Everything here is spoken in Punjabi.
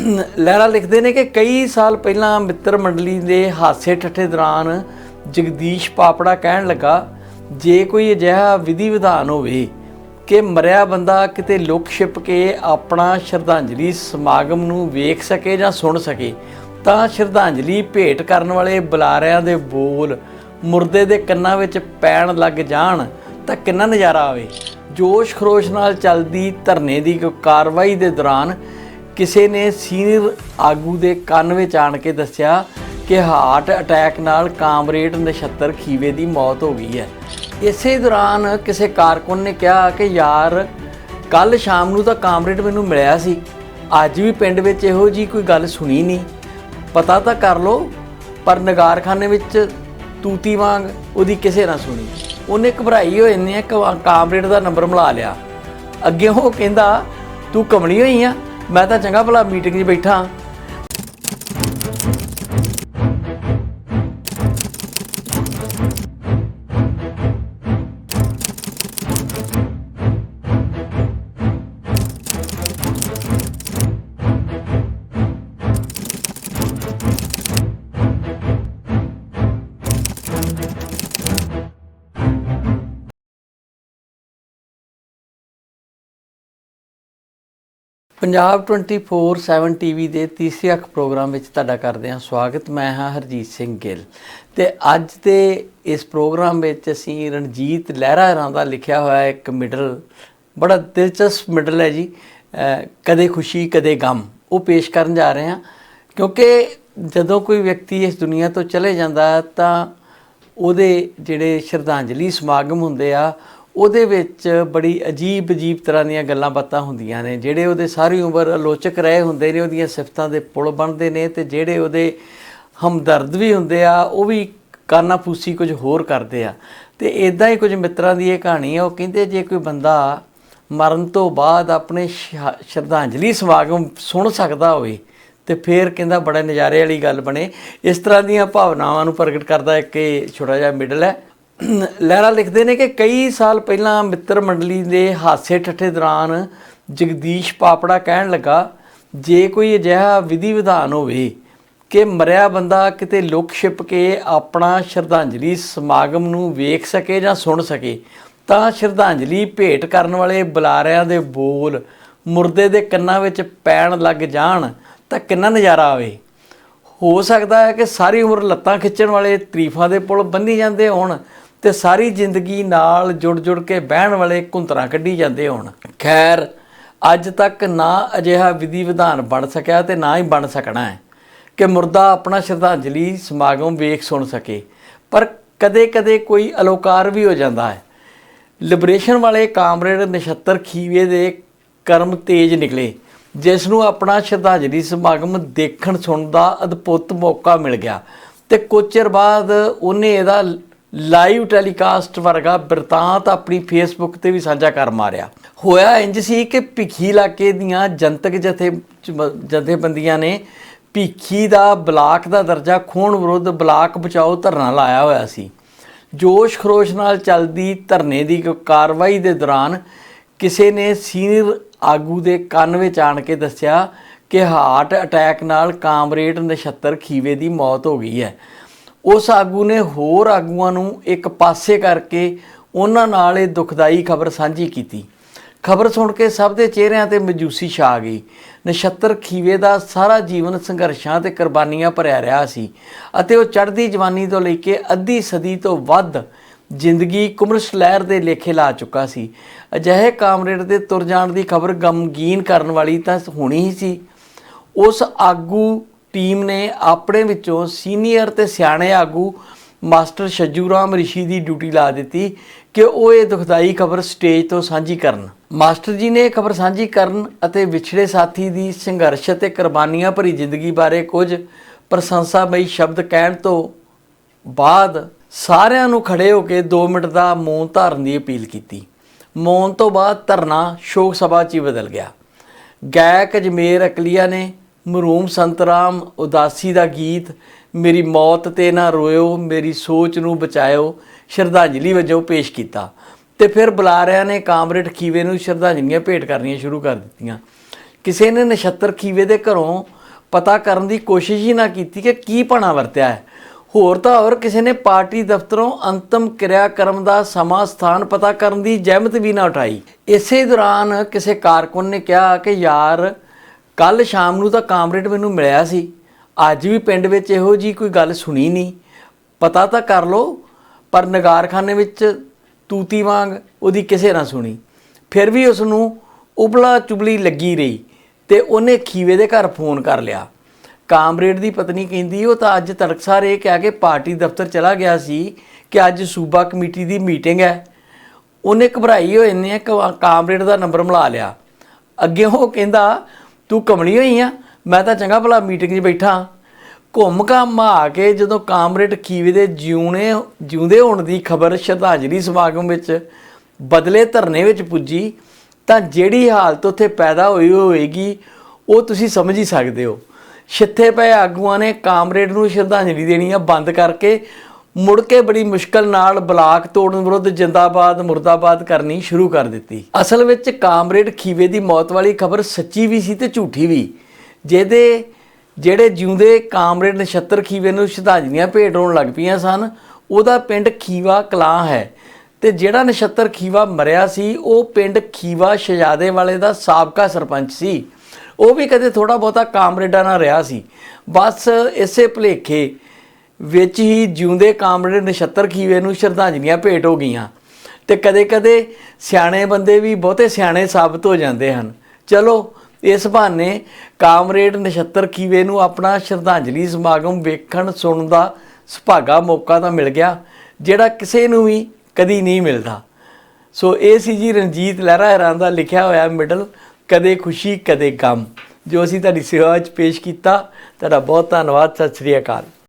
ਲਹਿਰਾ ਲਿਖਦੇ ਨੇ ਕਿ ਕਈ ਸਾਲ ਪਹਿਲਾਂ ਮਿੱਤਰ ਮੰਡਲੀ ਦੇ ਹਾਸੇ ਠੱਠੇ ਦੌਰਾਨ ਜਗਦੀਸ਼ ਪਾਪੜਾ ਕਹਿਣ ਲੱਗਾ, ਜੇ ਕੋਈ ਅਜਿਹਾ ਵਿਧੀ ਵਿਧਾਨ ਹੋਵੇ ਕਿ ਮਰਿਆ ਬੰਦਾ ਕਿਤੇ ਲੁਕ ਛਿਪ ਕੇ ਆਪਣਾ ਸ਼ਰਧਾਂਜਲੀ ਸਮਾਗਮ ਨੂੰ ਵੇਖ ਸਕੇ ਜਾਂ ਸੁਣ ਸਕੇ, ਤਾਂ ਸ਼ਰਧਾਂਜਲੀ ਭੇਟ ਕਰਨ ਵਾਲੇ ਬੁਲਾਰਿਆਂ ਦੇ ਬੋਲ ਮੁਰਦੇ ਦੇ ਕੰਨਾਂ ਵਿੱਚ ਪੈਣ ਲੱਗ ਜਾਣ ਤਾਂ ਕਿੰਨਾ ਨਜ਼ਾਰਾ ਆਵੇ। ਜੋਸ਼ ਖਰੋਸ਼ ਨਾਲ ਚੱਲਦੀ ਧਰਨੇ ਦੀ ਕਾਰਵਾਈ ਦੇ ਦੌਰਾਨ ਕਿਸੇ ਨੇ ਸੀਨੀਅਰ ਆਗੂ ਦੇ ਕੰਨ ਵਿੱਚ ਆਣ ਕੇ ਦੱਸਿਆ ਕਿ ਹਾਰਟ ਅਟੈਕ ਨਾਲ ਕਾਮਰੇਡ ਨਛੱਤਰ ਖੀਵੇ ਦੀ ਮੌਤ ਹੋ ਗਈ ਹੈ। ਇਸੇ ਦੌਰਾਨ ਕਿਸੇ ਕਾਰਕੁਨ ਨੇ ਕਿਹਾ ਕਿ ਯਾਰ ਕੱਲ ਸ਼ਾਮ ਨੂੰ ਤਾਂ ਕਾਮਰੇਡ ਮੈਨੂੰ ਮਿਲਿਆ ਸੀ। ਅੱਜ ਵੀ ਪਿੰਡ ਵਿੱਚ ਇਹੋ ਜੀ ਕੋਈ ਗੱਲ ਸੁਣੀ ਨਹੀਂ। ਪਤਾ ਤਾਂ ਕਰ ਲੋ ਪਰ ਨਗਾਰਖਾਨੇ ਵਿੱਚ ਤੂਤੀ ਵਾਂਗ ਉਹਦੀ ਕਿਸੇ ਨਾ ਸੁਣੀ। ਉਹਨੇ ਘਬਰਾਈ ਹੋਏ ਨੇ ਕਾਮਰੇਡ ਦਾ ਨੰਬਰ ਮਿਲਾ ਲਿਆ। ਅੱਗੇ ਉਹ ਕਹਿੰਦਾ, ਤੂੰ ਕਮਲੀ ਹੋਈ ਆ? ਮੈਂ ਤਾਂ ਚੰਗਾ ਭਲਾ ਮੀਟਿੰਗ 'ਚ ਬੈਠਾ। ਪੰਜਾਬ 24/7 ਟੀਵੀ ਦੇ ਤੀਸਰੇ ਅੱਖ ਪ੍ਰੋਗਰਾਮ ਵਿੱਚ ਤੁਹਾਡਾ ਕਰਦੇ ਹਾਂ ਸਵਾਗਤ। ਮੈਂ ਹਾਂ ਹਰਜੀਤ ਸਿੰਘ ਗਿੱਲ। ਤੇ ਅੱਜ ਦੇ ਇਸ ਪ੍ਰੋਗਰਾਮ ਵਿੱਚ ਅਸੀਂ ਰਣਜੀਤ ਲਹਿਰਾ ਰਾਂ ਦਾ ਲਿਖਿਆ ਹੋਇਆ ਇੱਕ ਮਿਡਲ ਬੜਾ ਦਿਲਚਸਪ ਮਿਡਲ ਹੈ ਜੀ। ਕਦੇ ਖੁਸ਼ੀ, ਕਦੇ ਗਮ, ਉਹ ਪੇਸ਼ ਕਰਨ ਜਾ ਰਹੇ ਹਾਂ। ਕਿਉਂਕਿ ਜਦੋਂ ਕੋਈ ਵਿਅਕਤੀ ਇਸ ਦੁਨੀਆ ਤੋਂ ਚਲੇ ਜਾਂਦਾ ਤਾਂ ਉਹਦੇ ਜਿਹੜੇ ਸ਼ਰਧਾਂਜਲੀ ਸਮਾਗਮ ਹੁੰਦੇ ਆ ਉਹਦੇ ਵਿੱਚ ਬੜੀ ਅਜੀਬ ਅਜੀਬ ਤਰ੍ਹਾਂ ਦੀਆਂ ਗੱਲਾਂ ਬਾਤਾਂ ਹੁੰਦੀਆਂ ਨੇ, ਜਿਹੜੇ ਉਹਦੇ ਸਾਰੀ ਉਮਰ ਆਲੋਚਕ ਰਹੇ ਹੁੰਦੇ ਨੇ, ਉਹਦੀਆਂ ਸਿਫਤਾਂ ਦੇ ਪੁਲ ਬਣਦੇ ਨੇ ਤੇ ਜਿਹੜੇ ਉਹਦੇ ਹਮਦਰਦ ਵੀ ਹੁੰਦੇ ਆ, ਉਹ ਵੀ ਕਾਨਾ ਫੂਸੀ ਕੁਝ ਹੋਰ ਕਰਦੇ ਆ। ਤੇ ਇਦਾਂ ਹੀ ਕੁਝ ਮਿੱਤਰਾਂ ਦੀ ਇਹ ਕਹਾਣੀ ਆ, ਉਹ ਕਹਿੰਦੇ ਜੇ ਕੋਈ ਬੰਦਾ ਮਰਨ ਤੋਂ ਬਾਅਦ ਆਪਣੇ ਸ਼ਾ- ਸ਼ਰਧਾਂਜਲੀ ਸਮਾਗਮ ਸੁਣ ਸਕਦਾ ਹੋਵੇ, ਤੇ ਫਿਰ ਕਹਿੰਦਾ ਬੜਾ ਨਜ਼ਾਰੇ ਵਾਲੀ ਗੱਲ ਬਣੇ। ਇਸ ਤਰ੍ਹਾਂ ਦੀਆਂ ਭਾਵਨਾਵਾਂ ਨੂੰ ਪ੍ਰਗਟ ਕਰਦਾ ਇੱਕ ਇਹ ਛੋਟਾ ਜਿਹਾ ਮਿਡਲ ਹੈ। ਲਹਿਰਾ ਲਿਖਦੇ ਨੇ ਕਿ ਕਈ ਸਾਲ ਪਹਿਲਾਂ ਮਿੱਤਰ ਮੰਡਲੀ ਦੇ ਹਾਸੇ ਠੱਠੇ ਦੌਰਾਨ ਜਗਦੀਸ਼ ਪਾਪੜਾ ਕਹਿਣ ਲੱਗਾ, ਜੇ ਕੋਈ ਅਜਿਹਾ ਵਿਧੀ ਵਿਧਾਨ ਹੋਵੇ ਕਿ ਮਰਿਆ ਬੰਦਾ ਕਿਤੇ ਲੁਕ ਛਿਪ ਕੇ ਆਪਣਾ ਸ਼ਰਧਾਂਜਲੀ ਸਮਾਗਮ ਨੂੰ ਵੇਖ ਸਕੇ ਜਾਂ ਸੁਣ ਸਕੇ, ਤਾਂ ਸ਼ਰਧਾਂਜਲੀ ਭੇਟ ਕਰਨ ਵਾਲੇ ਬੁਲਾਰਿਆਂ ਦੇ ਬੋਲ ਮੁਰਦੇ ਦੇ ਕੰਨਾਂ ਵਿੱਚ ਪੈਣ ਲੱਗ ਜਾਣ ਤਾਂ ਕਿੰਨਾ ਨਜ਼ਾਰਾ ਆਵੇ? ਹੋ ਸਕਦਾ ਹੈ ਕਿ ਸਾਰੀ ਉਮਰ ਲੱਤਾਂ ਖਿੱਚਣ ਵਾਲੇ ਤਰੀਫਾਂ ਦੇ ਪੁਲ ਬੰਨੀ ਜਾਂਦੇ ਹੋਣ ਤੇ ਸਾਰੀ ਜ਼ਿੰਦਗੀ ਨਾਲ ਜੁੜ ਜੁੜ ਕੇ ਬਹਿਣ ਵਾਲੇ ਕੁੰਤਰਾਂ ਕੱਢੀ ਜਾਂਦੇ ਹੋਣ। ਖੈਰ, ਅੱਜ ਤੱਕ ਨਾ ਅਜਿਹਾ ਵਿਧੀ ਵਿਧਾਨ ਬਣ ਸਕਿਆ ਤੇ ਨਾ ਹੀ ਬਣ ਸਕਣਾ ਹੈ ਕਿ ਮੁਰਦਾ ਆਪਣਾ ਸ਼ਰਧਾਂਜਲੀ ਸਮਾਗਮ ਵੇਖ ਸੁਣ ਸਕੇ। ਪਰ ਕਦੇ-ਕਦੇ ਕੋਈ ਅਲੋਕਾਰ ਵੀ ਹੋ ਜਾਂਦਾ ਹੈ। ਲਿਬਰੇਸ਼ਨ ਵਾਲੇ ਕਾਮਰੇਡ ਨਛੱਤਰ ਖੀਵੇ ਦੇ ਕਰਮ ਤੇਜ ਨਿਕਲੇ, ਜਿਸ ਨੂੰ ਆਪਣਾ ਸ਼ਰਧਾਂਜਲੀ ਸਮਾਗਮ ਦੇਖਣ ਸੁਣਨ ਦਾ ਅਦਭੁਤ ਮੌਕਾ ਮਿਲ ਗਿਆ। ਤੇ ਕੁਝ ਚਿਰ ਬਾਅਦ ਉਹਨੇ ਇਹਦਾ ਲਾਈਵ ਟੈਲੀਕਾਸਟ ਵਰਗਾ ਬਿਰਤਾਂਤ ਆਪਣੀ ਫੇਸਬੁੱਕ ਤੇ ਵੀ ਸਾਂਝਾ ਕਰ ਮਾਰਿਆ। ਹੋਇਆ ਇੰਜ ਸੀ ਕਿ ਭਿੱਖੀ ਇਲਾਕੇ ਦੀਆਂ ਜਨਤਕ ਜਥੇ, ਜਥੇਬੰਦੀਆਂ ਨੇ ਭਿੱਖੀ ਦਾ ਬਲਾਕ ਦਾ ਦਰਜਾ ਖੋਣ ਵਿਰੁੱਧ ਬਲਾਕ ਬਚਾਓ ਧਰਨਾ ਲਾਇਆ ਹੋਇਆ ਸੀ। ਜੋਸ਼ ਖਰੋਸ਼ ਨਾਲ ਚੱਲਦੀ ਧਰਨੇ ਦੀ ਕਾਰਵਾਈ ਦੇ ਦੌਰਾਨ ਕਿਸੇ ਨੇ ਸੀਨੀਅਰ ਆਗੂ ਦੇ ਕੰਨ ਵਿੱਚ ਆਣ ਕੇ ਦੱਸਿਆ ਕਿ ਹਾਰਟ ਅਟੈਕ ਨਾਲ ਕਾਮਰੇਡ ਨਛੱਤਰ ਖੀਵੇ ਦੀ ਮੌਤ ਹੋ ਗਈ ਹੈ। ਉਸ ਆਗੂ ਨੇ ਹੋਰ ਆਗੂਆਂ ਨੂੰ ਇੱਕ ਪਾਸੇ ਕਰਕੇ ਉਹਨਾਂ ਨਾਲ ਇਹ ਦੁਖਦਾਈ ਖਬਰ ਸਾਂਝੀ ਕੀਤੀ। ਖਬਰ ਸੁਣ ਕੇ ਸਭ ਦੇ ਚਿਹਰਿਆਂ ਤੇ ਮਜੂਸੀ ਛਾ ਗਈ। ਨਛੱਤਰ ਖੀਵੇ ਦਾ ਸਾਰਾ ਜੀਵਨ ਸੰਘਰਸ਼ਾਂ ਤੇ ਕੁਰਬਾਨੀਆਂ ਭਰਿਆ ਰਿਹਾ ਸੀ ਅਤੇ ਉਹ ਚੜ੍ਹਦੀ ਜਵਾਨੀ ਤੋਂ ਲੈ ਕੇ ਅੱਧੀ ਸਦੀ ਤੋਂ ਵੱਧ ਜ਼ਿੰਦਗੀ ਕੁਮਰਸ ਲਹਿਰ ਦੇ ਲੇਖੇ ਲਾ ਚੁੱਕਾ ਸੀ। ਅਜਿਹੇ ਕਾਮਰੇਡ ਦੇ ਤੁਰ ਜਾਣ ਦੀ ਖਬਰ ਗਮਗੀਨ ਕਰਨ ਵਾਲੀ ਤਾਂ ਹੋਣੀ ਹੀ ਸੀ। ਉਸ ਆਗੂ ਟੀਮ ਨੇ ਆਪਣੇ ਵਿੱਚੋਂ ਸੀਨੀਅਰ ਤੇ ਸਿਆਣੇ ਆਗੂ ਮਾਸਟਰ ਛੱਜੂ ਰਾਮ ਰਿਸ਼ੀ ਦੀ ਡਿਊਟੀ ਲਾ ਦਿੱਤੀ ਕਿ ਉਹ ਇਹ ਦੁਖਦਾਈ ਖਬਰ ਸਟੇਜ ਤੋਂ ਸਾਂਝੀ ਕਰਨ। ਮਾਸਟਰ ਜੀ ਨੇ ਇਹ ਖਬਰ ਸਾਂਝੀ ਕਰਨ ਅਤੇ ਵਿਛੜੇ ਸਾਥੀ ਦੀ ਸੰਘਰਸ਼ ਅਤੇ ਕੁਰਬਾਨੀਆਂ ਭਰੀ ਜ਼ਿੰਦਗੀ ਬਾਰੇ ਕੁਝ ਪ੍ਰਸ਼ੰਸਾਮਈ ਸ਼ਬਦ ਕਹਿਣ ਤੋਂ ਬਾਅਦ ਸਾਰਿਆਂ ਨੂੰ ਖੜੇ ਹੋ ਕੇ 2 ਮਿੰਟ ਦਾ ਮੌਨ ਧਾਰਨ ਦੀ ਅਪੀਲ ਕੀਤੀ। ਮੌਨ ਤੋਂ ਬਾਅਦ ਧਰਨਾ ਸ਼ੋਕ ਸਭਾ 'ਚ ਹੀ ਬਦਲ ਗਿਆ। ਗਾਇਕ ਅਜਮੇਰ ਅਕਲੀਆ ਨੇ ਮਰੂਮ ਸੰਤਰਾਮ ਉਦਾਸੀ ਦਾ ਗੀਤ, ਮੇਰੀ ਮੌਤ ਤੇ ਨਾ ਰੋਇਓ, ਮੇਰੀ ਸੋਚ ਨੂੰ ਬਚਾਇਓ, ਸ਼ਰਧਾਂਜਲੀ ਵਜੋਂ ਪੇਸ਼ ਕੀਤਾ। ਤੇ ਫਿਰ ਬੁਲਾਰਿਆਂ ਨੇ ਕਾਮਰੇਡ ਖੀਵੇ ਨੂੰ, ਸ਼ਰਧਾਂਜਲੀਆਂ ਭੇਟ ਕਰਨੀਆਂ ਸ਼ੁਰੂ ਕਰ ਦਿੱਤੀਆਂ। ਕਿਸੇ ਨੇ ਨਛੱਤਰ ਖੀਵੇ ਦੇ ਘਰੋਂ ਪਤਾ ਕਰਨ ਦੀ ਕੋਸ਼ਿਸ਼ ਹੀ ਨਾ ਕੀਤੀ ਕਿ ਕੀ ਪਣਾ ਵਰਤਿਆ ਹੈ। ਹੋਰ ਤਾਂ ਹੋਰ ਕਿਸੇ ਨੇ ਪਾਰਟੀ ਦਫ਼ਤਰੋਂ ਅੰਤਮ ਕਿਰਿਆ ਕਰਮ ਦਾ ਸਮਾਂ ਸਥਾਨ ਪਤਾ ਕਰਨ ਦੀ ਜ਼ਹਿਮਤ ਵੀ ਨਾ ਉਠਾਈ। ਇਸੇ ਦੌਰਾਨ ਕਿਸੇ ਕਾਰਕੁਨ ਨੇ ਕਿਹਾ ਕਿ ਯਾਰ ਕੱਲ ਸ਼ਾਮ ਨੂੰ ਤਾਂ ਕਾਮਰੇਡ ਮੈਨੂੰ ਮਿਲਿਆ ਸੀ। ਅੱਜ ਵੀ ਪਿੰਡ ਵਿੱਚ ਇਹੋ ਜੀ ਕੋਈ ਗੱਲ ਸੁਣੀ ਨਹੀਂ। ਪਤਾ ਤਾਂ ਕਰ ਲਓ, ਪਰ ਨਗਾਰਖਾਨੇ ਵਿੱਚ ਤੂਤੀ ਵਾਂਗ ਉਹਦੀ ਕਿਸੇ ਨਾ ਸੁਣੀ। ਫਿਰ ਵੀ ਉਸ ਨੂੰ ਉਬਲਾ ਚੁਬਲੀ ਲੱਗੀ ਰਹੀ ਤੇ ਉਹਨੇ ਖੀਵੇ ਦੇ ਘਰ ਫੋਨ ਕਰ ਲਿਆ। ਕਾਮਰੇਡ ਦੀ ਪਤਨੀ ਕਹਿੰਦੀ, ਉਹ ਤਾਂ ਅੱਜ ਤੜਕਸਾਰ ਇਹ ਕਹਿ ਕੇ ਪਾਰਟੀ ਦਫ਼ਤਰ ਚਲਾ ਗਿਆ ਸੀ ਕਿ ਅੱਜ ਸੂਬਾ ਕਮੇਟੀ ਦੀ ਮੀਟਿੰਗ ਹੈ। ਉਹਨੇ ਘਬਰਾਈ ਹੋਏ ਨੇ ਕ- ਕਾਮਰੇਡ ਦਾ ਨੰਬਰ ਮਿਲਾ ਲਿਆ। ਅੱਗੇ ਉਹ ਕਹਿੰਦਾ ਤੂੰ ਕਮਲੀ ਹੋਈ ਆ? ਮੈਂ ਤਾਂ ਚੰਗਾ ਭਲਾ ਮੀਟਿੰਗ 'ਚ ਬੈਠਾ। ਘੁੰਮ ਘਾਮ ਆ ਕੇ ਜਦੋਂ ਕਾਮਰੇਡ ਖੀਵੇ ਦੇ ਜਿਉਣੇ, ਜਿਉਂਦੇ ਹੋਣ ਦੀ ਖਬਰ ਸ਼ਰਧਾਂਜਲੀ ਸਮਾਗਮ ਵਿੱਚ ਬਦਲੇ ਧਰਨੇ ਵਿੱਚ ਪੁੱਜੀ, ਤਾਂ ਜਿਹੜੀ ਹਾਲਤ ਉੱਥੇ ਪੈਦਾ ਹੋਈ ਹੋਵੇਗੀ ਉਹ ਤੁਸੀਂ ਸਮਝ ਹੀ ਸਕਦੇ ਹੋ। ਛਿੱਥੇ ਪਏ ਆਗੂਆਂ ਨੇ ਕਾਮਰੇਡ ਨੂੰ ਸ਼ਰਧਾਂਜਲੀ ਦੇਣੀ ਆ ਬੰਦ ਕਰਕੇ ਮੁੜ ਕੇ ਬੜੀ ਮੁਸ਼ਕਲ ਨਾਲ ਬਲਾਕ ਤੋੜਨ ਵਿਰੁੱਧ ਜਿੰਦਾਬਾਦ, ਮੁਰਦਾਬਾਦ ਕਰਨੀ ਸ਼ੁਰੂ ਕਰ ਦਿੱਤੀ। ਅਸਲ ਵਿੱਚ ਕਾਮਰੇਡ ਖੀਵੇ ਦੀ ਮੌਤ ਵਾਲੀ ਖਬਰ ਸੱਚੀ ਵੀ ਸੀ ਤੇ ਝੂਠੀ ਵੀ। ਜਿਹਦੇ, ਜਿਹੜੇ ਜਿਉਂਦੇ ਕਾਮਰੇਡ ਨਛੱਤਰ ਖੀਵੇ ਨੂੰ ਸ਼ਰਧਾਂਜਲੀਆਂ ਭੇਟ ਹੋਣ ਲੱਗ ਪਈਆਂ ਸਨ, ਉਹਦਾ ਪਿੰਡ ਖੀਵਾ ਕਲਾਂ ਹੈ ਤੇ ਜਿਹੜਾ ਨਛੱਤਰ ਖੀਵਾ ਮਰਿਆ ਸੀ, ਉਹ ਪਿੰਡ ਖੀਵਾ ਸ਼ਜਾਦੇ ਵਾਲੇ ਦਾ ਸਾਬਕਾ ਸਰਪੰਚ ਸੀ। ਉਹ ਵੀ ਕਦੇ ਥੋੜਾ ਬਹੁਤਾ ਕਾਮਰੇਡਾਂ ਨਾਲ ਰਿਹਾ ਸੀ। ਬਸ ਇਸੇ ਭੁਲੇਖੇ ਵਿੱਚ ਹੀ ਜਿਉਂਦੇ ਕਾਮਰੇਡ ਨਛੱਤਰ ਖੀਵੇ ਨੂੰ ਸ਼ਰਧਾਂਜਲੀਆਂ ਭੇਟ ਹੋ ਗਈਆਂ। ਤੇ ਕਦੇ-ਕਦੇ ਸਿਆਣੇ ਬੰਦੇ ਵੀ ਬਹੁਤੇ ਸਿਆਣੇ ਸਾਬਤ ਹੋ ਜਾਂਦੇ ਹਨ। ਚਲੋ, ਇਸ ਬਹਾਨੇ ਕਾਮਰੇਡ ਨਛੱਤਰ ਖੀਵੇ ਨੂੰ ਆਪਣਾ ਸ਼ਰਧਾਂਜਲੀ ਸਮਾਗਮ ਵੇਖਣ, ਸੁਣਨ ਦਾ ਸੁਭਾਗਾ ਮੌਕਾ ਤਾਂ ਮਿਲ ਗਿਆ, ਜਿਹੜਾ ਕਿਸੇ ਨੂੰ ਵੀ ਕਦੀ ਨਹੀਂ ਮਿਲਦਾ। ਸੋ ਇਹ ਸੀ ਜੀ ਰਣਜੀਤ ਲਹਿਰਾ ਹਰਾਂ ਦਾ ਲਿਖਿਆ ਹੋਇਆ ਮਿਡਲ, ਕਦੇ ਖੁਸ਼ੀ, ਕਦੇ ਗਮ। ਜੋ ਅਸੀਂ ਤੁਹਾਡੀ ਸੇਵਾ ਵਿੱਚ ਪੇਸ਼ ਕੀਤਾ, ਤੁਹਾਡਾ ਬਹੁਤ ਧੰਨਵਾਦ, ਸਤਿ ਸ੍ਰੀ ਅਕਾਲ।